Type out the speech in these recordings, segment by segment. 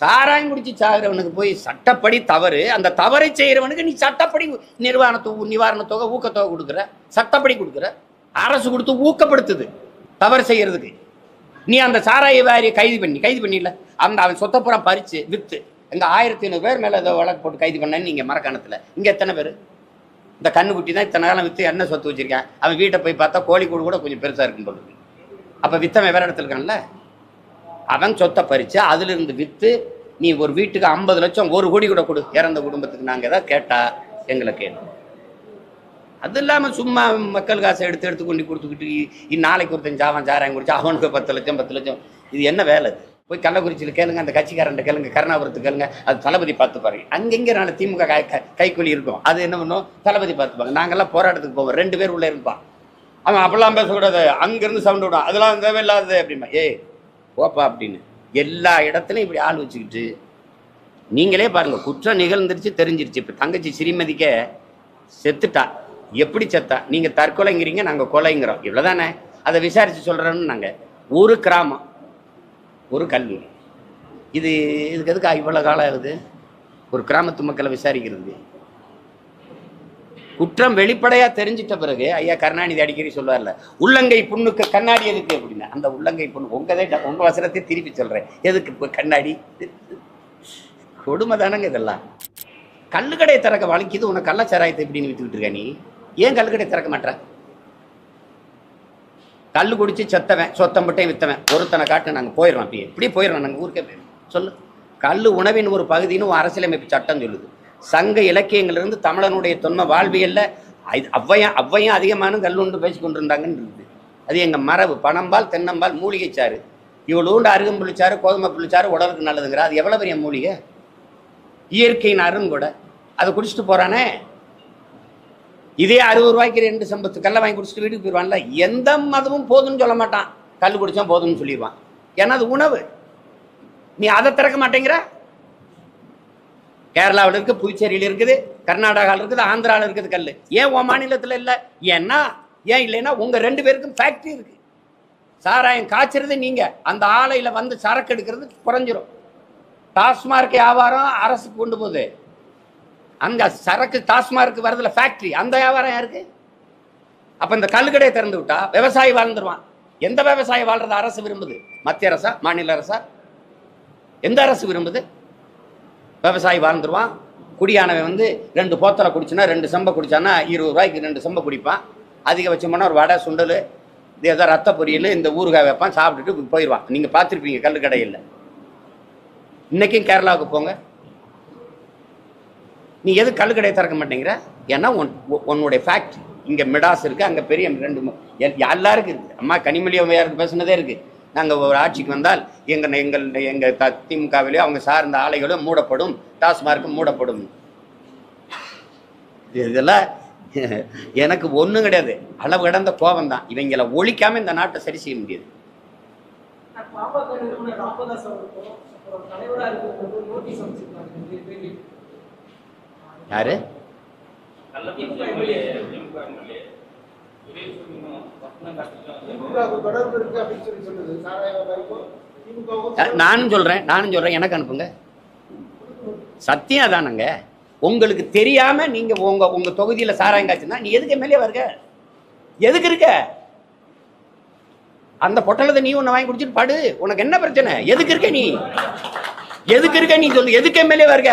சாராயம் குடிச்சு சாகிறவனுக்கு போய் சட்டப்படி தவறு அந்த தவறை செய்கிறவனுக்கு நீ சட்டப்படி நிர்வாண தொகை நிவாரண தொகை ஊக்கத்தொகை கொடுக்குற. சட்டப்படி கொடுக்குற. அரசு கொடுத்து ஊக்கப்படுத்துது தவறு செய்கிறதுக்கு நீ அந்த சாராய வாரியை கைது பண்ணி கைது பண்ணிடல அந்த அவன் சொத்தப்புறம் பறித்து விற்று இந்த ஆயிரத்தி ஐநூறு பேர் மேலே ஏதோ வழக்கு போட்டு கைது பண்ணேன்னு நீங்கள் மரக்கணத்தில். இங்கே எத்தனை பேர்? இந்த கண்ணுக்குட்டி தான் இத்தனை காலம் விற்று என்ன சொத்து வச்சிருக்கேன். அவன் வீட்டை போய் பார்த்தா கோழி கூடு கூட கொஞ்சம் பெருசாக இருக்கும் போல அப்போ அப்ப வித்தவன் வேற இடத்துல இருக்கான்ல? அவன் சொத்தை பறித்து அதிலிருந்து விற்று நீ ஒரு வீட்டுக்கு ஐம்பது லட்சம் ஒரு கோடி கூட கொடு இறந்த குடும்பத்துக்கு நாங்கள் ஏதாவது கேட்டால் எங்களை கேளு. அது இல்லாமல் சும்மா மக்கள் காசை எடுத்து எடுத்து கொண்டு கொடுத்துக்கிட்டு இ- நாளைக்கு ஒருத்தன் ஜாவன் சாராயம் குடிச்சு அவனுக்கு பத்து லட்சம் பத்து லட்சம். இது என்ன வேலை இது? போய் கள்ளக்குறிச்சியில் கேளுங்க அந்த கட்சிக்காரன் கேளுங்க கருணாபுரத்து கேளுங்க அது தளபதி பார்த்து பாருங்க அங்கெங்கே நாளை திமுக கை- கை- கைக்கூலி இருக்கும். அது என்ன பண்ணும்? தளபதி பார்த்துப்பாங்க. நாங்கெல்லாம் போராட்டத்துக்கு போவோம். ரெண்டு பேர் உள்ளே இருப்பான் அவன் அப்படிலாம் பேசக்கூடாது. அங்கேருந்து சவுண்ட் விடும். அதெல்லாம் தேவையில்லாதது அப்படிமா ஏய் போப்பா அப்படின்னு. எல்லா இடத்துலையும் இப்படி ஆள் வச்சுக்கிட்டு நீங்களே பாருங்க குற்றம் நிகழ்ந்துருச்சு தெரிஞ்சிருச்சு. இப்போ தங்கச்சி ஸ்ரீமதிக்க செத்துட்டா. எப்படி செத்தா? நீங்க தற்கொலைங்கிறீங்க நாங்கள் கொலைங்கிறோம். இவ்வளோதானே அதை விசாரிச்சு சொல்றோம்னு நாங்கள் ஒரு கிராமம் ஒரு கல்லூரி இது இதுக்கு எதுக்கு இவ்வளோ காலம் ஆகுது? ஒரு கிராமத்து மக்களை விசாரிக்கிறது குற்றம் வெளிப்படையா தெரிஞ்சிட்ட பிறகு ஐயா கருணாநிதி அடிக்கடி சொல்லுவார்ல உள்ளங்கை புண்ணுக்கு கண்ணாடி எதுக்கு? அப்படின்னா. அந்த உள்ளங்கை புண்ணு உங்கதே உங்க வசனத்தை திருப்பி சொல்றேன். எதுக்கு கண்ணாடி? கொடுமை தானங்க இதெல்லாம். கல்லுக்கடையை திறக்க வழங்கிது உனக்கு கள்ளச்சாராயத்தை இப்படின்னு வித்துக்கிட்டு இருக்க நீ. ஏன் கல்லுக்கடை திறக்க மாட்டேற கல்லு குடிச்சு செத்தவன் சொத்தம் மட்டும் வித்தவன் ஒருத்தனை காட்டு நாங்கள் போயிடுறோம். அப்படியே இப்படி போயிடுறோம்? நாங்கள் ஊருக்கே போயிடும் சொல்லு. கல் உணவின் ஒரு பகுதின்னு அரசியலமைப்பு சட்டம் சொல்லுது. சங்க இலக்கியங்களிலிருந்து தமிழனுடைய தொன்ம வாழ்வியல்ல ஐ- அவ்வையும் ஔவையும் அதிகமான கல்லுண்டு பேசி கொண்டிருந்தாங்கன்னு இருக்குது. அது எங்கள் மரபு. பணம்பால் தென்னம்பால் மூலிகை சாறு. இவ்வளோண்டு அருகம்புள்ளிச்சாறு கோதுமை புள்ளிச்சாறு உடலுக்கு நல்லதுங்கிற. அது எவ்வளோ பெரிய மூலிகை? இயற்கையின் அருங்கூட அதை குடிச்சிட்டு போகிறானே இதே அறுபது ரூபாய்க்கு ரெண்டு சம்பத்து கல்லை வாங்கி குடிச்சிட்டு வீட்டுக்கு போயிடுவான்ல எந்த மதமும் போதும்னு சொல்ல மாட்டான். கல் குடித்தான் போதும்னு சொல்லிடுவான். ஏன்னா அது உணவு. நீ அதை திறக்க மாட்டேங்கிற? கேரளாவில் இருக்குது புதுச்சேரியில் இருக்குது கர்நாடகாவில் இருக்குது ஆந்திராவில் இருக்குது கல் ஏன் உன் மாநிலத்தில் இல்லை? ஏன்னா ஏன் இல்லைன்னா உங்கள் ரெண்டு பேருக்கும் ஃபேக்ட்ரி இருக்குது சாராயம் காய்ச்சறது நீங்கள் அந்த ஆலையில் வந்து சரக்கு எடுக்கிறது குறைஞ்சிரும். டாஸ்மார்க் வியாபாரம் அரசு கொண்டு போகுது. அந்த சரக்கு டாஸ்மார்க் வரதில் ஃபேக்ட்ரி அந்த வியாபாரம் யாருக்கு? அப்போ இந்த கல்லுக்கடையை திறந்து விட்டா விவசாயி வாழ்ந்துருவான். எந்த விவசாயி வாழ்றத அரசு விரும்புது? மத்திய அரசா மாநில அரசா? எந்த அரசு விரும்புது? விவசாயி வாழ்ந்துருவான். குடியானவன் வந்து ரெண்டு போத்தலை குடிச்சுனா ரெண்டு செம்பை குடிச்சானா இருபது ரூபாய்க்கு ரெண்டு செம்பை குடிப்பான். அதிகபட்சமான ஒரு வடை சுண்டல் இது ஏதோ ரத்த பொரியல் இந்த ஊறுகாய் வைப்பான் சாப்பிட்டுட்டு போயிடுவான். நீங்கள் பார்த்துருப்பீங்க கல்லுக்கடையில் இன்றைக்கும் கேரளாவுக்கு போங்க. நீ எது கல்லுக்கடையை திறக்க மாட்டேங்கிற? ஏன்னா உன் உன்னுடைய ஃபேக்ட்ரி இங்கே மிடாஸ் இருக்குது அங்கே பெரிய ரெண்டு எல்லாருக்கும் இருக்குது அம்மா கனிமொழி அம்மையாருக்கு பேசுனதே இருக்குது நாங்க ஒரு ஆட்சிக்கு வந்தால் எங்க எங்கள் எங்க த- திமுகவிலேயோ அவங்க சார்ந்த ஆலைகளும் மூடப்படும் டாஸ்மார்க்கும் மூடப்படும். இதெல்லாம் எனக்கு ஒண்ணும் கிடையாது. அளவு கடந்த கோபம் தான் இவங்களை ஒழிக்காம இந்த நாட்டை சரி செய்ய முடியாது. யாரு? நானும் சொல்றேன் நானும் சொல்றேன். எனக்கு அனுப்புங்க. சத்தியம் அதானங்க. உங்களுக்கு தெரியாம நீங்க உங்க உங்க தொகுதியில் சாராயம் காய்ச்சுன்னா நீ எதுக்கு எம்எல்ஏ வருக எதுக்கு இருக்க? அந்த பொட்டலத்தை நீ ஒன்று வாங்கி குடிச்சிட்டு பாடு. உனக்கு என்ன பிரச்சனை? எதுக்கு இருக்க நீ? எதுக்கு இருக்க நீ சொல்லு? எதுக்கு எம்எல்ஏ வருக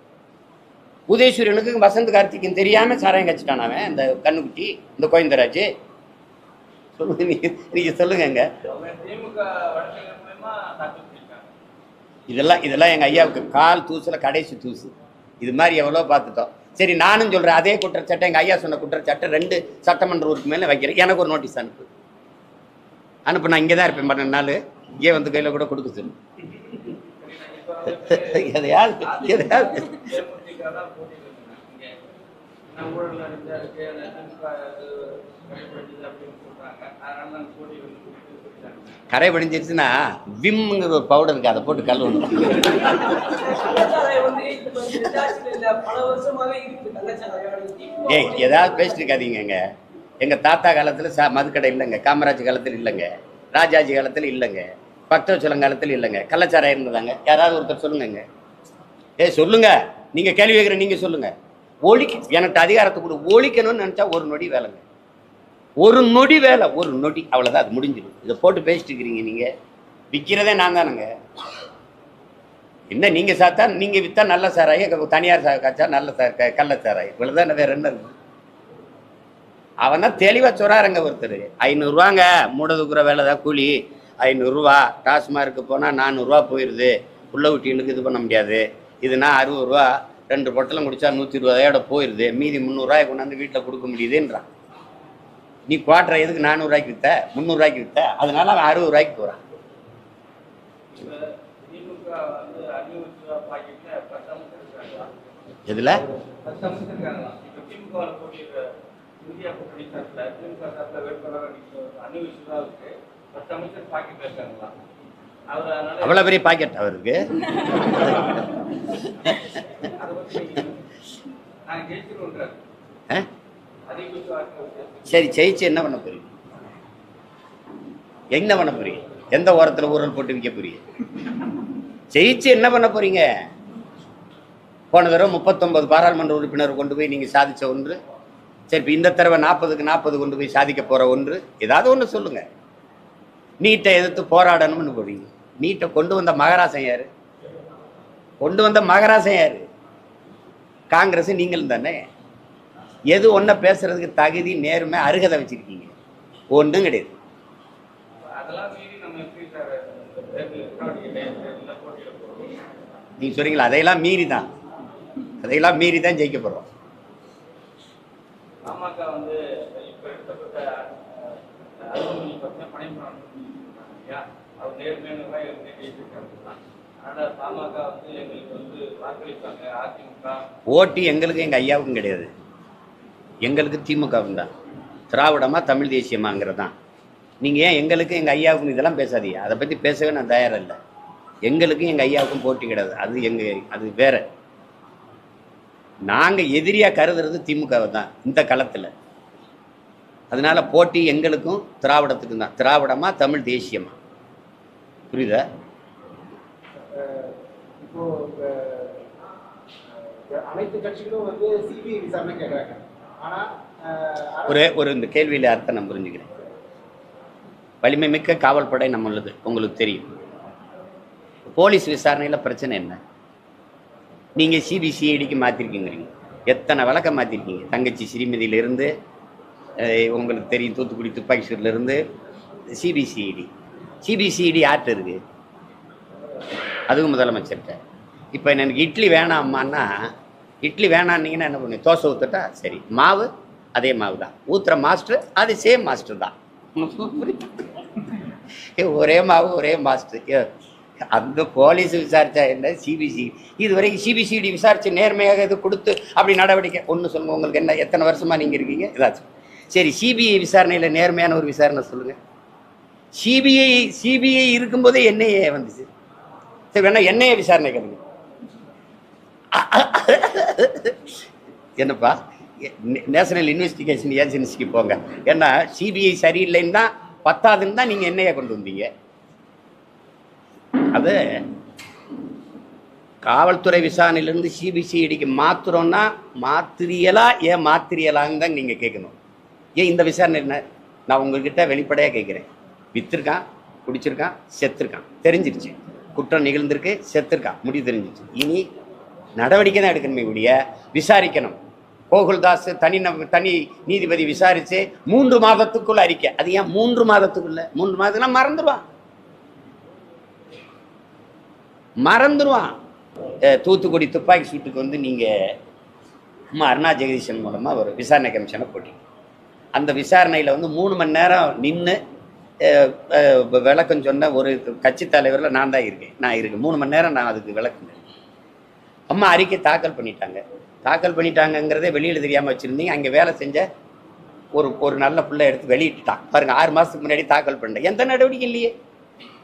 உதயசூரியனுக்கு வசந்த் கார்த்திக்கும் தெரியாமல் சாராயம் கச்சிட்டான் அவன் இந்த கண்ணுக்குட்டி இந்த கோவிந்தராஜ். சொல்லுங்க நீங்க நீங்கள் சொல்லுங்கங்க. இதெல்லாம் இதெல்லாம் எங்கள் ஐயாவுக்கு கால் தூசில் கடைசி தூசு. இது மாதிரி எவ்வளோ பார்த்துட்டோம். சரி நானும் சொல்கிறேன் அதே குற்றச்சாட்டை எங்கள் ஐயா சொன்ன குற்றச்சாட்டை ரெண்டு சட்டமன்ற உறுப்பு மேலே வைக்கிறேன். எனக்கு ஒரு நோட்டீஸ் அனுப்பு. அனுப்பு நான் இங்கே தான் இருப்பேன் பன்னெண்டு நாள் இங்கே வந்து கையில் கூட கொடுக்க சொல்லு. எதையாவது எதையாவது. தான் போட்டியில் இருக்குங்க. இங்க என்ன ஊழல் நடந்தா இருக்கு அந்த கடைபிடிச்சது அப்படின்னு சொல்றாங்க. அதனால நாங்க போட்டியில் வந்து கரை படிஞ்சிருச்சுன்னா விம்ங்கிற ஒரு பவுடர் இருக்கு அதை போட்டு திமுக ஏய் ஏதாவது பேசிட்டு இருக்காதீங்கங்க எங்க தாத்தா காலத்துல சா மதுக்கடை இல்லைங்க காமராஜ் காலத்துல இல்லைங்க ராஜாஜி காலத்துல இல்லைங்க பக்தவச்சலம் காலத்துல இல்லைங்க கள்ளச்சாராயம் இருந்ததாங்க. யாராவது ஒருத்தர் சொல்லுங்கங்க. ஏய் சொல்லுங்க. நீங்க கேள்வி கேட்குற நீங்க சொல்லுங்க. ஒழிக்க எனக்கு அதிகாரத்தை கொடு. ஒழிக்கணும்னு நினச்சா ஒரு நொடி வேலைங்க. ஒரு நொடி வேலை ஒரு நொடி. அவ்வளோதான் அது முடிஞ்சிடும். இதை போட்டு பேசிட்டு இருக்கிறீங்க நீங்க. விற்கிறதே நான் தானுங்க. என்ன நீங்க சாத்தா நீங்க விற்றா நல்ல சாராயி தனியார் சா காய்ச்சா நல்ல சார் க- கள்ள சாராயம். இவ்வளவுதான் வேறு என்ன இருக்கு? அவன் தான் தெளிவாக சொல்கிறாருங்க ஒருத்தர் ஐநூறுரூவாங்க மூடதுக்குற வேலை தான் கூலி. ஐநூறுரூவா டாஸ்மார்க்கு போனால் நானூறுரூவா போயிடுது உள்ள ஊட்டிகளுக்கு இது பண்ண முடியாது. இதுனா அறுபது ரூபா ரெண்டு பொட்டலம் குடிச்சா நூற்றி இருபதாயோட போயிடுது மீதி முந்நூறுரூவாய் கொண்டாந்து வீட்டில் கொடுக்க முடியுதுன்றான். நீ குவாட்டரை எதுக்கு நானூறுரூவாய்க்கு வித்த? முந்நூறுரூவாய்க்கு வித்த? அதனால அவன் அறுபது ரூபாய்க்கு போகிறான் எதில்? பத்து அமைச்சர் பாக்கெட்ல இருக்காங்களா அவ்வளோ பெரிய பாக்கெட் அவருக்கு. சரி ஜெயிச்சு என்ன பண்ண போறீங்க? என்ன பண்ண போறீங்க? எந்த ஓரத்துல ஊரல் போட்டு விற்க போறீங்க? ஜெயிச்சு என்ன பண்ண போறீங்க? போன தடவை முப்பத்தொன்பது பாராளுமன்ற உறுப்பினர் கொண்டு போய் நீங்க சாதிச்ச ஒன்று. சரி இப்ப இந்த தடவை நாற்பதுக்கு நாற்பது கொண்டு போய் சாதிக்க போற ஒன்று. ஏதாவது ஒன்று சொல்லுங்க. நீட்டை எதிர்த்து போராடணும்னு போறீங்க. நீட்டை கொண்டு வந்த மகராசன் யார்? கொண்டு வந்த மகராசன் யார்? காங்கிரஸ் நீங்களும் தானே. எது ஒன்றை பேசுறதுக்கு தகுதி நேர்மை அருகதை வச்சிருக்கீங்க? ஒன்றும் கிடையாது. நீங்கள் சொல்கிறீங்களா நீங்க சொல்றீங்களா? அதையெல்லாம் மீறி தான் அதையெல்லாம் மீறி தான் ஜெயிக்க போறோம். பாமக வந்து இப்போ எடுத்தப்பட்ட பணிபுரம் அவர் நேர்மையானவராக இருந்து ஆனால் பாமக வந்து எங்களுக்கு வந்து வாக்களிப்பாங்க அதிமுக. ஓட்டு எங்களுக்கு எங்கள் ஐயாவுக்கும் கிடையாது. எங்களுக்கு திமுகவும் தான். திராவிடமா தமிழ் தேசியமாங்கிறது. தான் நீங்கள் ஏன் எங்களுக்கு எங்கள் ஐயாவுக்கும் இதெல்லாம் பேசாதீங்க. அதை பற்றி பேசவே நான் தயாராக இல்லை. எங்களுக்கும் எங்கள் ஐயாவுக்கும் போட்டி கிடையாது. அது எங்கள் அது வேற. நாங்கள் எதிரியாக கருதுறது திமுகவை தான் இந்த காலத்தில் அதனால் போட்டி எங்களுக்கும் திராவிடத்துக்கும் தான். திராவிடமா தமிழ் தேசியமாக புரியுதா? இப்போ அஹ், அஹ், அனைத்து கட்சிகளும் வந்து சிபிஐ விசாரணை கேட்குறாங்க ஆனா அஹ், அரசு- ஒரு ஒரு இந்த கேள்வியில அர்த்தம் நான் புரிஞ்சுக்கிறேன். வலிமை மிக்க காவல்படை நம்மளுது உங்களுக்கு தெரியும். போலீஸ் விசாரணையில பிரச்சனை என்ன? நீங்க சிபிசிஐடிக்கு மாத்திருக்கீங்கிறீங்க. எத்தனை விளக்கம் மாத்திருக்கீங்க? தங்கச்சி ஸ்ரீமதியில இருந்து அஹ், உங்களுக்கு தெரியும் தூத்துக்குடி துப்பாக்கி சூர்ல இருந்து சிபிசிஐடி சிபிசிடி ஆர்ட் இருக்கு. அதுவும் முதலமைச்சர்கிட்ட. இப்போ எனக்கு இட்லி வேணாம்மான்னா இட்லி வேணான்னீங்கன்னா என்ன பண்ணு தோசை ஊற்றுட்டா சரி. மாவு அதே மாவு தான். ஊற்றுற மாஸ்டர் அது சேம் மாஸ்டர் தான். ஒரே மாவு ஒரே மாஸ்டர். ஏ, அந்த போலீஸ் விசாரிச்சா என்ன? சிபிசி இது வரைக்கும் சிபிசிடி விசாரிச்சு நேர்மையாக இது கொடுத்து அப்படி நடவடிக்கை ஒன்று சொல்லுங்க உங்களுக்கு என்ன? எத்தனை வருஷமா நீங்க இருக்கீங்க? ஏதாச்சும் சரி சிபிஐ விசாரணையில் நேர்மையான ஒரு விசாரணை சொல்லுங்கள் சிபிஐ சிபிஐ இருக்கும்போதே என்ஐஏ வந்துச்சு. சரி வேணா என்ஐஏ விசாரணை கேளுங்க என்னப்பா நேஷனல் இன்வெஸ்டிகேஷன் ஏஜென்சிக்கு போங்க. ஏன்னா சிபிஐ சரியில்லைன்னு தான் பத்தாதுன்னு தான் நீங்கள் என்னைய கொண்டு வந்தீங்க. அது காவல்துறை விசாரணையிலேருந்து சிபிசிஐடிக்கு மாத்துறோம்னா மாத்திரியலா ஏன் மாத்திரியலான்னு தான் நீங்கள் கேட்கணும். ஏன் இந்த விசாரணை என்ன? நான் உங்ககிட்ட வெளிப்படையாக கேட்குறேன். வித்துருக்கான் குடிச்சிருக்கான் செத்துருக்கான் தெரிஞ்சிருச்சு. குற்றம் நிகழ்ந்திருக்கு செத்துருக்கான் முடிவு தெரிஞ்சிருச்சு. இனி நடவடிக்கை தான் எடுக்கணுமே கூடிய விசாரிக்கணும். கோகுல்தாஸ் தனி நப- தனி நீதிபதி விசாரித்து மூன்று மாதத்துக்குள்ள அறிக்கை. அது ஏன் மூன்று மாதத்துக்குள்ள? மூன்று மாதத்துக்குலாம் மறந்துடுவான் மறந்துடுவான் தூத்துக்குடி துப்பாக்கி சூட்டுக்கு வந்து நீங்கள் அம்மா அருணா ஜெகதீஷன் மூலமாக ஒரு விசாரணை கமிஷனை போட்டிங்க. அந்த விசாரணையில் வந்து மூணு மணி நேரம் நின்று விளக்கம் சொன்ன ஒரு கட்சி தலைவரில் நான் தான் இருக்கேன். நான் இருக்கேன். மூணு மணி நேரம் நான் அதுக்கு விளக்கம் அம்மா அறிக்கை தாக்கல் பண்ணிட்டாங்க. தாக்கல் பண்ணிட்டாங்கங்கிறதே வெளியில் தெரியாமல் வச்சுருந்தீங்க. அங்கே வேலை செஞ்ச ஒரு ஒரு நல்ல பிள்ளை எடுத்து வெளியிட்டுட்டான் பாருங்க ஆறு மாதத்துக்கு முன்னாடி தாக்கல் பண்ணிட்டேன். எந்த நடவடிக்கை இல்லையே.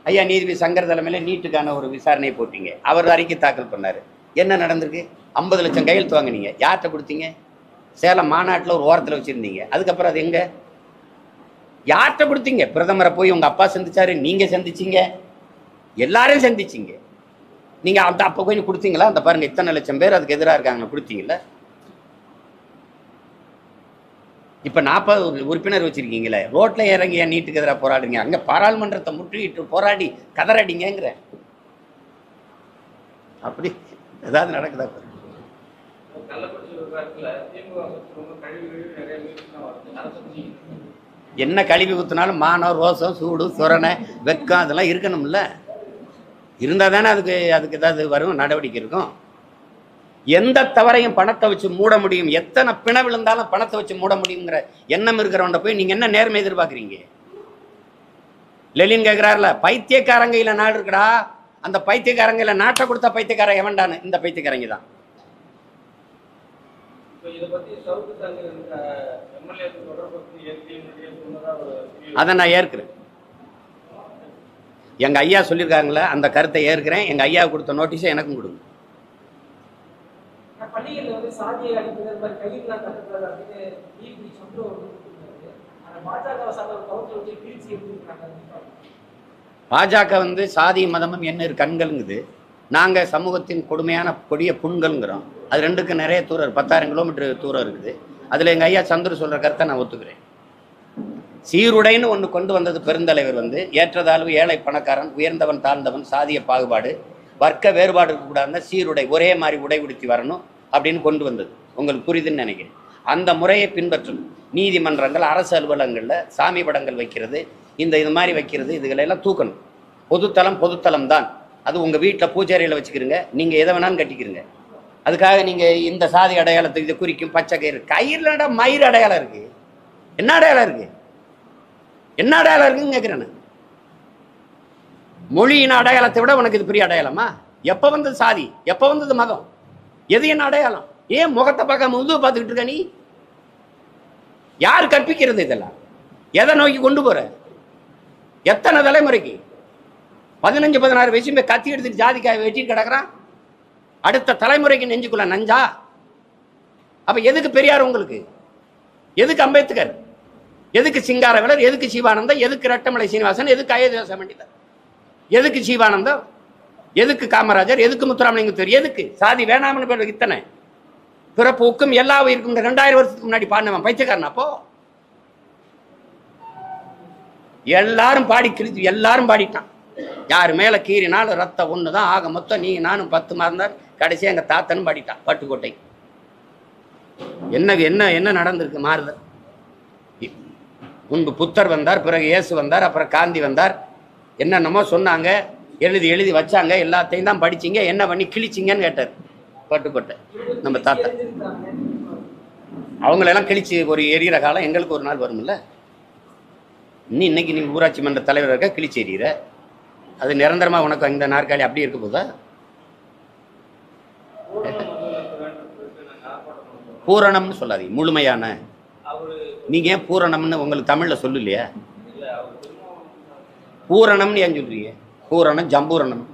ஐயா நீதிபதி சங்கர் தலைமையில் நீட்டுக்கான ஒரு விசாரணை போட்டீங்க. அவர் அறிக்கை தாக்கல் பண்ணார். என்ன நடந்திருக்கு? ஐம்பது லட்சம் கையெழுத்து வாங்கினீங்க. யார்கிட்ட கொடுத்தீங்க? சேலம் மாநாட்டில் ஒரு ஓரத்தில் வச்சுருந்தீங்க. அதுக்கப்புறம் அது எங்கே? யார்கிட்ட கொடுத்தீங்க? பிரதமரை போய் உங்கள் அப்பா சந்திச்சாரு நீங்கள் சந்திச்சீங்க. எல்லாரையும் சந்திச்சீங்க. நீங்கள் அந்த அப்போ போய் கொடுத்தீங்களா? அந்த பாருங்க இத்தனை லட்சம் பேர் அதுக்கு எதிராக இருக்காங்க கொடுத்தீங்களா இப்போ நாற்பது உறுப்பினர் வச்சிருக்கீங்களே ரோட்ல இறங்கி ஏன் நீட்டுக்கு எதிராக போராடுங்க அங்கே பாராளுமன்றத்தை முற்றுகிட்டு போராடி கதறடிங்கிற அப்படி ஏதாவது நடக்குதா? பாருங்க என்ன கழுவி ஊற்றினாலும் மானம் ரோசம் சூடு சுரணை வெக்கம் அதெல்லாம் இருக்கணும்ல. இருந்தால் தானே அதுக்கு அதுக்கு ஏதாவது வரும் நடவடிக்கை இருக்கும். எந்த தவறையும் பணத்தை வச்சு மூட முடியும். எத்தனை பிண விழுந்தாலும் பணத்தை வச்சு மூட முடியுங்கிற எண்ணம் இருக்கிறவன்ட போய் நீங்கள் என்ன நேர்மை எதிர்பார்க்குறீங்க? லெலின் கேட்குறாருல பைத்தியக்காரங்கையில் நாடு இருக்குடா. அந்த பைத்தியக்காரங்கையில் நாட்டை கொடுத்த பைத்தியக்காரன் எவன்டான்னு? இந்த பைத்தியக்காரங்க தான் இப்போ இதை பத்தி சவுக்கு தங்க எம்எல்ஏ தொடர்பு ஏற்கனவே சொன்னதா ஒரு video அதை நான் ஏற்கிறேன். எங்கள் ஐயா சொல்லியிருக்காங்களே அந்த கருத்தை ஏற்கிறேன். எங்கள் ஐயா கொடுத்த நோட்டீஸை எனக்கும் கொடுங்க. பாஜக வந்து சாதி மதமும் என்ன கண்கள்ங்குது. நாங்கள் சமூகத்தின் கொடுமையான கொடிய புண்கள்ங்கிறோம். அது ரெண்டுக்கும் நிறைய தூரம் பத்தாயிரம் கிலோமீட்டர் தூரம் இருக்குது. அதில் எங்கள் ஐயா சந்துரு சொல்கிற கருத்தை நான் ஒத்துக்கிறேன். சீருடைன்னு ஒன்று கொண்டு வந்தது பெருந்தலைவர் வந்து ஏற்றதாழ்வு ஏழை பணக்காரன் உயர்ந்தவன் தாழ்ந்தவன் சாதிய பாகுபாடு வர்க்க வேறுபாடு இருக்கக்கூடாதுன்னா சீருடை ஒரே மாதிரி உடை உடுத்தி வரணும் அப்படின்னு கொண்டு வந்தது. உங்களுக்கு புரியுதுன்னு நினைக்கிறேன். அந்த முறையை பின்பற்றணும். நீதிமன்றங்கள் அரசு அலுவலகங்களில் சாமி படங்கள் வைக்கிறது இந்த இது மாதிரி வைக்கிறது இதுகளெல்லாம் தூக்கணும். பொதுத்தலம் பொதுத்தலம் தான் அது உங்கள் வீட்டில் பூஜாரியில் வச்சுக்கிறீங்க நீங்கள் எதை வேணாலும் கட்டிக்கிறீங்க அதுக்காக நீங்கள் இந்த சாதி அடையாளத்தை இதை குறிக்கும் பச்சை கயிறு. கயிறுலடா மயிர் அடையாளம் இருக்குது என்ன அடையாளம் இருக்குது என்ன அடையாளம் இருக்குன்னு கேட்குறேன் மொழியின் அடையாளத்தை விட உனக்கு இது பெரிய அடையாளமா? எப்போ வந்தது சாதி? எப்போ வந்தது மதம்? எது என்ன அடையாளம்? ஏன் முகத்தை பார்க்காம முதுகு பார்த்துக்கிட்டு இருக்க நீ? யார் கற்பிக்கிறது இதெல்லாம்? எதை நோக்கி கொண்டு போற? எத்தனை தலைமுறைக்கு? பதினஞ்சு பதினாறு வயசுமே கத்தி எடுத்துட்டு ஜாதிக்காய் வெட்டிட்டு கிடக்குறான். அடுத்த தலைமுறைக்கு நெஞ்சுக்குள்ள நஞ்சா? அப்ப எதுக்கு பெரியார் உங்களுக்கு? எதுக்கு அம்பேத்கர்? எதுக்கு சிங்காரவேலர்? எதுக்கு சிவானந்தம் எதுக்கு ரட்டமலை சீனிவாசன்? எதுக்கு அயோத்தியாச பண்டிதர் எதுக்கு சிவானந்தம் எதுக்கு காமராஜர்? எதுக்கு முத்துராமலிங்கத்தூர் எதுக்கு? சாதி வேணாம்னு பேர் இத்தனை. பிறப்புக்கும் எல்லா உயிருக்கும் இந்த ரெண்டாயிரம் வருஷத்துக்கு முன்னாடி பாடினவன் பைத்தியக்காரன் அப்போ. எல்லாரும் பாடி கிழிச்சு எல்லாரும் பாடிட்டான். யார் மேல கீறினாலும் ரத்தம் ஒன்று தான் ஆக மொத்தம். நீ நானும் பத்து மறந்தார் கடைசியாக எங்க தாத்தனும் பாடிட்டான் பட்டுக்கோட்டை. என்ன என்ன என்ன நடந்திருக்கு மாறுதல்? முன்பு புத்தர் வந்தார் பிறகு இயேசு வந்தார் அப்புறம் காந்தி வந்தார். என்னென்னமோ சொன்னாங்க எழுதி எழுதி வச்சாங்க எல்லாத்தையும் தான் படிச்சீங்க என்ன பண்ணி கிழிச்சிங்கன்னு கேட்டார் பட்டுக்கோட்டை நம்ம தாத்தா. அவங்களெல்லாம் கிழிச்சு ஒரு எரியிற காலம் எங்களுக்கு ஒரு நாள் வரும்ல? நீ இன்னைக்கு நீ ஊராட்சி மன்ற தலைவர் இருக்க கிழிச்சு எறிகிற அது நிரந்தரமாக உனக்கு இந்த நாற்காலி அப்படி இருக்க போதா? பூரணம்னு சொல்லாதீங்க முழுமையான. நீங்க ஏன் பூரணம்னு உங்களுக்கு தமிழ்ல சொல்லலையா? பூரணம்னு ஏன் சொல்றீங்க? பூரணம் ஜம்பூரணம்.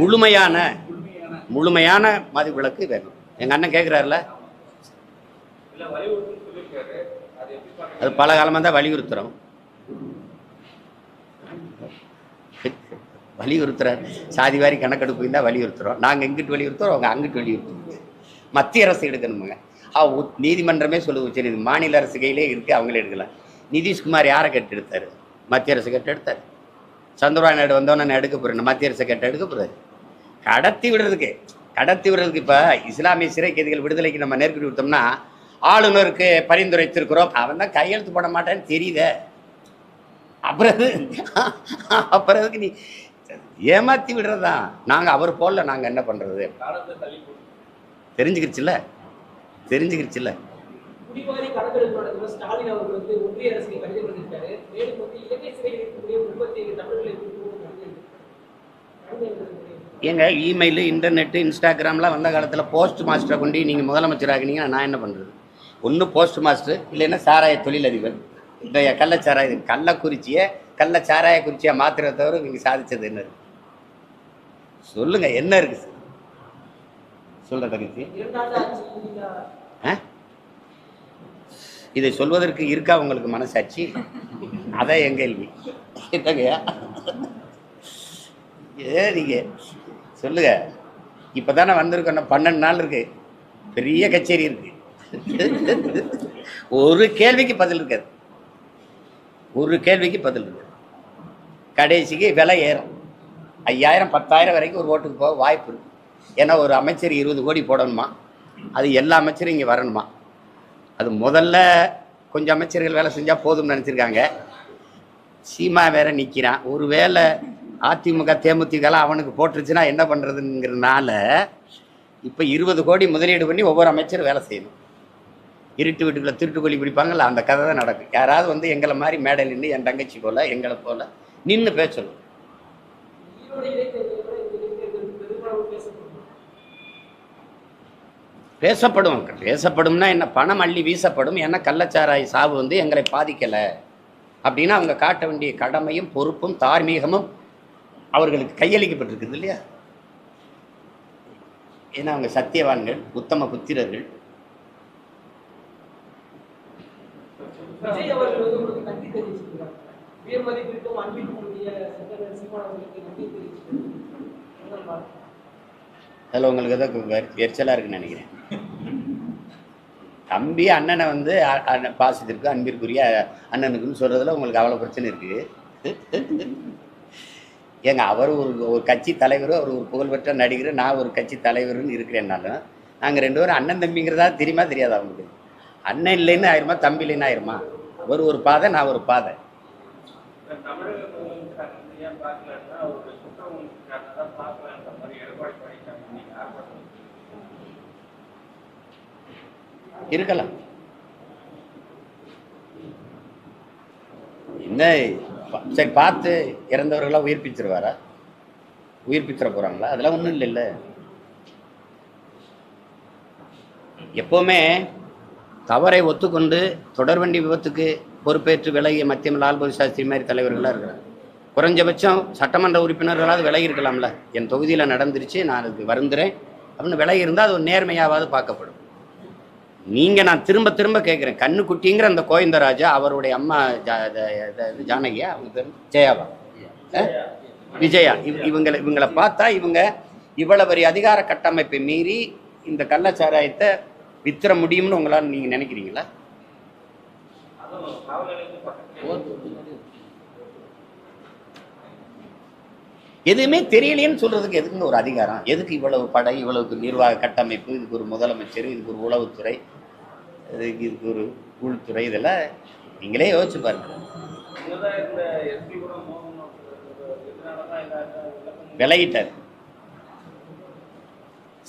முழுமையான முழுமையான மது விளக்கு வேணும். எங்க அண்ணன் கேட்கிறாருல அது அது பல காலமாக தான் வலியுறுத்துறோம். வலியுறுத்துறாரு. சாதி வாரி கணக்கெடுப்பு இருந்தால் வலியுறுத்துறோம். நாங்கள் இங்கிட்டு வலியுறுத்துறோம்? அவங்க அங்கிட்டு வலியுறுத்துறோம் மத்திய அரசு எடுக்கணுமுங்க. ஆ நீதிமன்றமே சொல்லுது. சரி இது மாநில அரசு கையிலே இருக்குது அவங்களே எடுக்கலாம். நிதிஷ்குமார் யாரை கட்டு எடுத்தாரு மத்திய அரசு கட்டு எடுத்தாரு சந்திரபாபு நாயுடு வந்தோன்னே நான் எடுக்க போகிறேன் மத்திய அரசு கட்டு எடுக்க போகிறாரு கடத்தி விடுறதுக்கு கடத்தி விடுறதுக்கு இப்போ இஸ்லாமிய சிறை கைதிகள் விடுதலைக்கு நம்ம நெருக்கடி கொடுத்தோம்னா ஆளுநருக்கு பரிந்துரைத்திருக்கிறோம். அவன் தான் கையெழுத்து போட மாட்டேன்னு தெரியுதே அப்புறம் அப்புறதுக்கு அப்புறம் நீ ஏமாத்தி விடுறதுதான் நாங்கள் அவர் போடல நாங்கள் என்ன பண்ணுறது கடிதம் எழுதியிருக்காரு. ஏங்க இமெயில் இன்டர்நெட்டு இன்ஸ்டாகிராம்லாம் வந்த காலத்தில் போஸ்ட் மாஸ்டரை கொண்டு நீங்கள் முதலமைச்சர் ஆகினீங்கன்னா நான் என்ன பண்ணுறது ஒன்று போஸ்ட் மாஸ்டர் இல்லைன்னா சாராய தொழிலதிபர். இன்றைய கள்ளச்சாராய கள்ளக்குறிச்சியை கள்ளச்சாராய குறிச்சியை மாத்திரத்தை தவிர நீங்கள் சாதிச்சது என்ன இருக்கு சொல்லுங்க என்ன இருக்கு சொல்ற தகுதி ஆ? இதை சொல்வதற்கு இருக்கா உங்களுக்கு மனசாட்சி? அதான் என் கேள்வி. என்னங்கய்யா ஏ நீங்க சொல்லுங்க. இப்பதானே வந்திருக்கோம் பன்னெண்டு நாள் இருக்கு. பெரிய கச்சேரி இருக்கு. ஒரு கேள்விக்கு பதில் இருக்காது. ஒரு கேள்விக்கு பதில் இருக்கு கடைசிக்கு விலை ஏறும். ஐயாயிரம் பத்தாயிரம் வரைக்கும் ஒரு ஓட்டுக்கு போக வாய்ப்பு இருக்குது ஏன்னா ஒரு அமைச்சர் இருபது கோடி போடணுமா? அது எல்லா அமைச்சரும் இங்கே வரணுமா? அது முதல்ல கொஞ்சம் அமைச்சர்கள் வேலை செஞ்சால் போதும்னு நினச்சிருக்காங்க. சீமா வேற நிற்கிறான் ஒரு வேலை அதிமுக தேமுதிகலாம் அவனுக்கு போட்டுருச்சுன்னா என்ன பண்ணுறதுங்கிறதுனால இப்போ இருபது கோடி முதலீடு பண்ணி ஒவ்வொரு அமைச்சரும் வேலை செய்யணும். இருட்டு வீட்டுக்குள்ள திருட்டுக்கொல்லி பிடிப்பாங்கல்ல அந்த கதை தான் நடக்கும். யாராவது வந்து எங்களை மாதிரி மேடையில் நின்று என் தங்கச்சி போல எங்களை போல நின்று பேசணும். பேசப்படும் பேசப்படும்னா என்ன? பணம் அள்ளி வீசப்படும். ஏன்னா கள்ளச்சாராய சாவு வந்து எங்களை பாதிக்கலை அப்படின்னா அவங்க காட்ட வேண்டிய கடமையும் பொறுப்பும் தார்மீகமும் அவர்களுக்கு கையளிக்கப்பட்டிருக்குது இல்லையா? ஏன்னா அவங்க சத்தியவான்கள் உத்தம புத்திரர்கள். விஜய் அவர்கள் வந்து உங்களுக்கு நன்றி உயர் அன்பிற்கும் உரிய சங்கரன் சீமானவர்களுக்கு நன்றி தெரிவிச்சிருக்கிறாங்க அதில் உங்களுக்கு ஏதோ எரிச்சலாக எரிச்சலா இருக்குன்னு நினைக்கிறேன். தம்பி அண்ணனை வந்து பாசத்திற்கு அன்பிற்குரிய அண்ணனுக்குன்னு சொல்றதுல உங்களுக்கு அவ்வளோ பிரச்சனை இருக்கு. ஏங்க அவர் ஒரு ஒரு கட்சி தலைவர் அவர் ஒரு புகழ்பெற்ற நடிகர் நான் ஒரு கட்சி தலைவர்னு இருக்கிறேன்னாலும் நாங்கள் ரெண்டு பேரும் அண்ணன் தம்பிங்கிறதா தெரியுமா தெரியாதா அவங்களுக்கு அண்ணன் இல்லைன்னு ஆயிருமா தம்பி இல்லைன்னு ஆயிருமா? ஒரு ஒரு பாதை நான் ஒரு பாதை. இருக்கலாம். என்ன சரி பார்த்து இறந்தவர்களாக உயிர்ப்பிச்சிருவாரா உயிர்ப்பிச்சிட போறாங்களா? அதெல்லாம் ஒன்றும் இல்லைல்ல. எப்போவுமே தவறை ஒத்துக்கொண்டு தொடர்வண்டி விபத்துக்கு பொறுப்பேற்று விலகிய மத்தியம் லால்பூர் சாஸ்திரி மாதிரி தலைவர்களாக இருக்கிறார். குறைஞ்சபட்சம் சட்டமன்ற உறுப்பினர்களாவது விலகி இருக்கலாம்ல. என் தொகுதியில் நடந்துருச்சு நான் அதுக்கு வருந்துறேன். அப்படின்னு விலகி இருந்தால் அது ஒரு நேர்மையாவது பார்க்கப்படும். நீங்க நான் திரும்ப திரும்ப கேட்குறேன் கண்ணுக்குட்டிங்கிற அந்த கோவிந்தராஜா அவருடைய அம்மா ஜா- ஜானகியா அவங்க பேர் ஜெயாவா? விஜயா. இவ் இவங்களை இவங்களை பார்த்தா இவங்க இவ்வளவு பெரிய அதிகார கட்டமைப்பை மீறி இந்த கள்ளச்சாராயத்தை வித்துற முடியும்னு உங்களால் நீங்க நினைக்கிறீங்களா? எதுவுமே தெரியலையேன்னு சொல்றதுக்கு எதுக்குங்க ஒரு அதிகாரம்? எதுக்கு இவ்வளவு படை இவ்வளவு நிர்வாக கட்டமைப்பு இதுக்கு ஒரு முதலமைச்சர் இதுக்கு ஒரு உளவுத்துறை இதுக்கு இதுக்கு ஒரு உள்துறை இதெல்லாம் நீங்களே யோசிச்சு பாருங்க. விலகிட்டார்.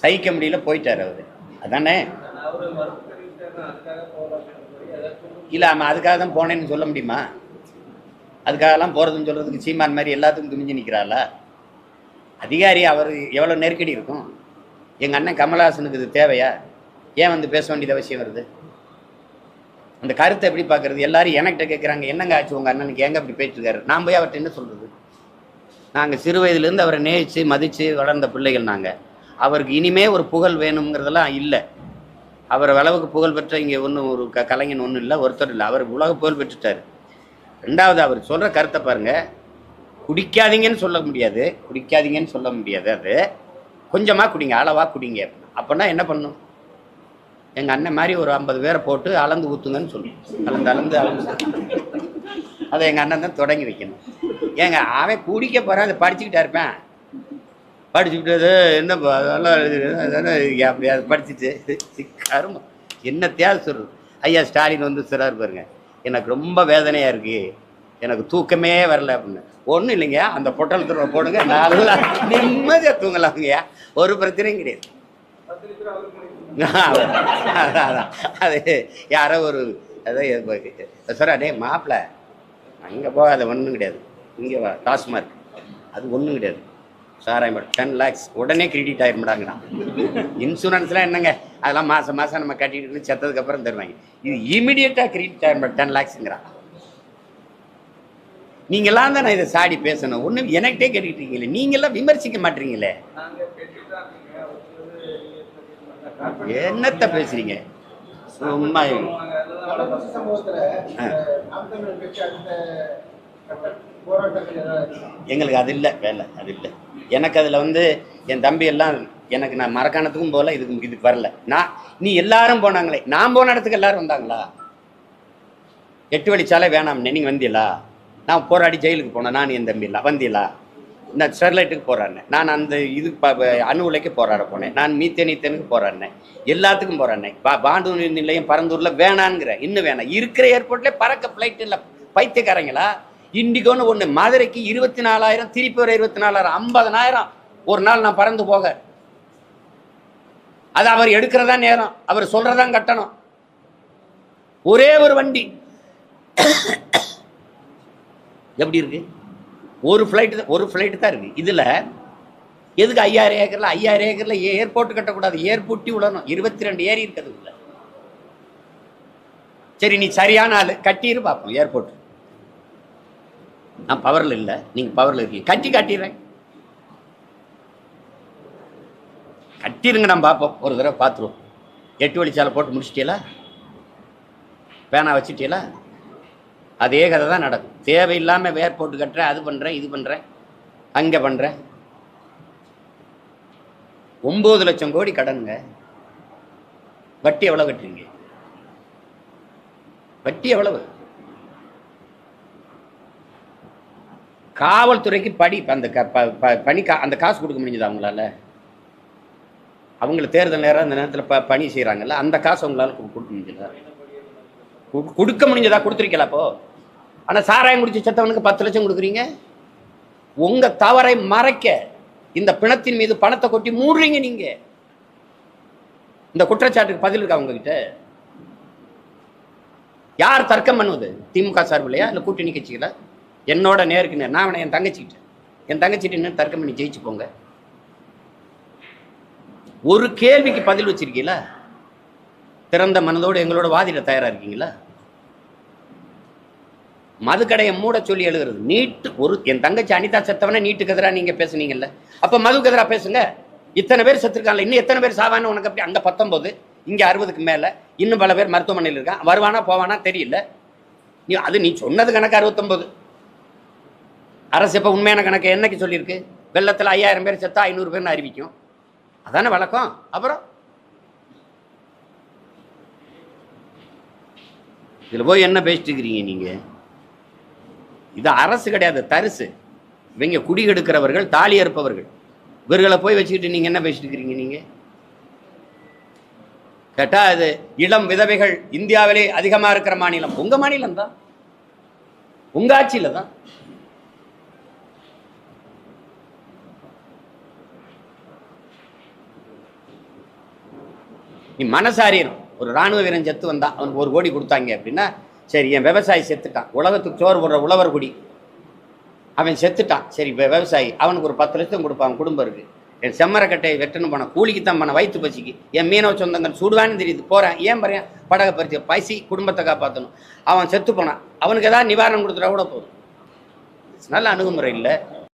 சகிக்க முடியல போயிட்டார் அவரு. அதானே? இல்லை ஆமாம் அதுக்காக தான் போனேன்னு சொல்ல முடியுமா? அதுக்காகலாம் போகிறதுன்னு சொல்கிறதுக்கு சீமான் மாதிரி எல்லாத்துக்கும் துணிஞ்சு நிற்கிறாளா அதிகாரி அவர் எவ்வளோ நெருக்கடி இருக்கும்? எங்கள் அண்ணன் கமலஹாசனுக்கு இது தேவையா? ஏன் வந்து பேச வேண்டியது அவசியம் வருது? அந்த கருத்தை எப்படி பார்க்குறது? எல்லாரும் எனக்கிட்ட கேட்குறாங்க என்னங்க ஆச்சு உங்கள் அண்ணனுக்கு? எங்கே அப்படி போயிட்டுருக்காரு நான் போய் அவர்கிட்ட என்ன சொல்கிறது நாங்கள் சிறு வயதுலேருந்து அவரை நேயிச்சு மதித்து வளர்ந்த பிள்ளைகள் நாங்கள் அவருக்கு இனிமே ஒரு புகழ் வேணுங்கிறதெல்லாம் இல்லை. அவர் அளவுக்கு புகழ் பெற்ற இங்கே ஒன்றும் ஒரு க கலைஞன் ஒன்றும் இல்லை ஒருத்தர் இல்லை. அவர் உலக புகழ் பெற்றுட்டார். ரெண்டாவது அவர் சொல்கிற கருத்தை பாருங்கள் குடிக்காதீங்கன்னு சொல்ல முடியாது. குடிக்காதீங்கன்னு சொல்ல முடியாது அது. கொஞ்சமாக குடிங்க அளவாக குடிங்க. அப்படின்னா என்ன பண்ணும்? எங்கள் அண்ணன் மாதிரி ஒரு ஐம்பது பேரை போட்டு அளந்து ஊற்றுங்கன்னு சொல்லுவோம் அளந்து அளந்து அளந்து. அதை எங்கள் அண்ணன் தான் தொடங்கி வைக்கணும். ஏங்க அவன் குடிக்க போகிறேன் அதை படிச்சுக்கிட்டா இருப்பேன். படிச்சுக்கிட்டு அது என்ன அதெல்லாம் எழுதி அதானே அப்படி அதை படிச்சுட்டு கருமம் சொல்றது ஐயா ஸ்டாலின் வந்து சிறார் பாருங்க எனக்கு ரொம்ப வேதனையாக இருக்கு எனக்கு தூக்கமே வரல அப்படின்னு. ஒன்றும் இல்லைங்க அந்த பொட்டலத்தில் போடுங்க நல்லா நிம்மதியாக தூங்கலாங்கய்யா ஒரு பிரச்சனையும் கிடையாது. அதான். அது யாரோ ஒரு அதான் சார் அடே மாப்பிள்ள அங்கே போகாத ஒன்றும் கிடையாது. இங்கே வா டாஸ்மார்க் அது ஒன்றும் கிடையாது. சாராயம் டென் லேக்ஸ் உடனே கிரெடிட் ஆயிருமாடாங்கிறான் இன்சூரன்ஸ்லாம் என்னங்க? அதெல்லாம் மாதம் மாதம் நம்ம கட்டிட்டு செத்ததுக்கு அப்புறம் தருவாங்க. இது இமீடியட்டாக கிரெடிட் ஆயிரும் டென் லேக்ஸுங்கிறான் நீங்களாம் தான் நான் இதை சாடி பேசணும். ஒன்றும் எனக்கிட்டே கேட்டுக்கிட்டு இருக்கீங்களே. நீங்களாம் விமர்சிக்க மாட்டீங்களே. என்னத்த பேசுறீங்க? சும்மா எங்களுக்கு அது இல்லை வேலை அது இல்லை. எனக்கு அதில் வந்து என் தம்பி எல்லாம் எனக்கு நான் மரக்காணத்துக்கும் போகல இதுக்கு இதுக்கு வரல. நான் நீ எல்லாரும் போனாங்களே நான் போன இடத்துக்கு எல்லாரும் வந்தாங்களா? எட்டு வழிச்சாலை வேணாம்னே நீங்கள் வந்தீங்களா? நான் போராடி ஜெயிலுக்கு போனேன் நான் என் தம்பி வந்தீங்களா? நான் ஸ்டெர்லைட்டுக்கு போராடினேன். நான் அந்த இது அணு உலைக்கு போராட போனேன். நான் மீத்தேன் ஈத்தனுக்கு போராடினேன். எல்லாத்துக்கும் போராடினேன். பா பாண்டூர் நிலையம் பரந்தூரில் வேணாங்கிற இன்னும் வேணாம். இருக்கிற ஏர்போர்ட்லேயே பறக்க ஃப்ளைட் இல்லை பைத்தியக்காரங்களா? இண்டிகோன்னு ஒன்று மதுரைக்கு இருபத்தி நாலாயிரம் திருப்பி ஒரு இருபத்தி நாலாயிரம் ஐம்பதனாயிரம். ஒரு நாள் நான் பறந்து போக. அது அவர் எடுக்கிறதா நேரம். அவர் சொல்றதான் கட்டணம். ஒரே ஒரு வண்டி. எப்படி இருக்கு? ஒரு ஃப்ளைட்டு ஒரு ஃப்ளைட்டு தான் இருக்கு. இதில் எதுக்கு ஐயாயிரம் ஏக்கரில்? ஐயாயிரம் ஏக்கரில் ஏர்போர்ட் கட்டக்கூடாது. ஏர்போர்ட்டி விடணும் இருபத்தி ரெண்டு ஏரி இருக்குது உள்ள. சரி நீ சரியான ஆள். கட்டியிரு பார்ப்போம். ஏர்போர்ட் நான் பவர்ல இல்லை. நீங்க பவர்ல இருக்கீங்க. கட்டி காட்டிடுறேன். கட்டிருங்க நான் பார்ப்போம். ஒரு தடவை பார்த்துருவோம். எட்டு வழிச்சாலை போட்டு முடிச்சிட்டீங்களா பேனா வச்சுட்டீங்களா அதே கதை தான் நடக்கும். தேவையில்லாமல் வேர் போட்டு கட்டுறேன் அது பண்ணுறேன் இது பண்ணுறேன் அங்கே பண்ணுறேன் ஒம்பது லட்சம் கோடி கடனுங்க. வட்டி எவ்வளோ கட்டுறீங்க? வட்டி எவ்வளவு? காவல்துறைக்கு படி அந்த க- ப- ப- பணி கா அந்த காசு கொடுக்க முடிஞ்சதா அவங்களால? அவங்கள தேர்தல் நேரம் அந்த நேரத்தில் ப பணி செய்கிறாங்கல்ல அந்த காசு அவங்களால கொடுக்க முடிஞ்சதா? கொடுக்க முடிஞ்சதா? கொடுத்துருக்கல அப்போ? ஆனால் சாராயம் குடிச்சு செத்தவனுக்கு பத்து லட்சம் கொடுக்குறீங்க? உங்கள் தவறை மறைக்க இந்த பிணத்தின் மீது பணத்தை கொட்டி மூடுறீங்க நீங்கள் இந்த குற்றச்சாட்டுக்கு பதில் இருக்கா உங்ககிட்ட? யார் தர்க்கம் பண்ணுவது? திமுக சார்பில்லையா? இல்லை கூட்டணி கட்சிகளா? என்னோட நேருக்கு நேர். நான் வேணா என் தங்கச்சிக்கிட்ட. என் தங்கச்சிட்டு இன்னும் தர்க்கம் பண்ணி ஜெயிச்சு போங்க. ஒரு கேள்விக்கு பதில் வச்சிருக்கீங்களா? திறந்த மனதோடு எங்களோட வாதிட தயாரா இருக்கீங்களா? மதுக்கடையை மூட சொல்லி எழுதுறது. நீட்டு ஒரு என் தங்கச்சி அனிதா செத்தவன நீட்டுக்கு எதிராக நீங்க பேசுனீங்கல்ல. அப்ப மதுக்கு எதிராக பேசுங்க. இத்தனை பேர் செத்துருக்காங்கல்ல இன்னும் எத்தனை பேர் சாவான்னு உனக்கு அப்படி அந்த பத்தொன்பது இங்க அறுபதுக்கு மேல. இன்னும் பல பேர் மருத்துவமனையில் இருக்கான். வருவானா போவானா தெரியல. நீ அது நீ சொன்னது கணக்கு அறுபத்தொன்பது. அரசு இப்போ உண்மையான கணக்கு என்னைக்கு சொல்லியிருக்கு? வெள்ளத்துல ஐயாயிரம் பேர் செத்தா ஐநூறு பேர்னு அறிவிக்கும். அதானே வழக்கம்? அப்புறம்? இதுல போய் என்ன பேசிட்டு நீங்கள் நீங்க? இது அரசு கிடையாது தரிசு. இவங்க குடி எடுக்கிறவர்கள் தாலி அறுப்பவர்கள். இவர்களை போய் வச்சுக்கிட்டு நீங்க என்ன பேசிட்டு இருக்கிறீங்க நீங்க? கேட்டா அது இளம் விதவைகள் இந்தியாவிலே அதிகமா இருக்கிற மாநிலம். உங்கள் மாநிலம் தான் உங்கள் ஆட்சியில் தான் நீ மனசாரியம் ஒரு ராணுவ வீரன் செத்து வந்தான் அவனுக்கு ஒரு கோடி கொடுத்தாங்க அப்படின்னா சரி என் விவசாயி செத்துட்டான். உலகத்துக்கு சோறு போடுற உழவர் குடி. அவன் செத்துட்டான். சரி இப்போ விவசாயி. அவனுக்கு ஒரு பத்து லட்சம் கொடுப்பான் குடும்பம் இருக்கு. என் செம்மரக்கட்டையை வெட்டணும் போன கூலிக்கு தான் பண்ண வயிற்று பசிக்கு. என் மீனவ சொந்தங்கள் சுடுவான்னு தெரியுது. போறேன் ஏன் பறையன் படகை பறிச்சு பசி குடும்பத்தை காப்பாற்றணும் அவன் செத்து போனான். அவனுக்கு ஏதாவது நிவாரணம் கொடுத்துட்டா கூட போதும். நல்ல அணுகுமுறை இல்லை.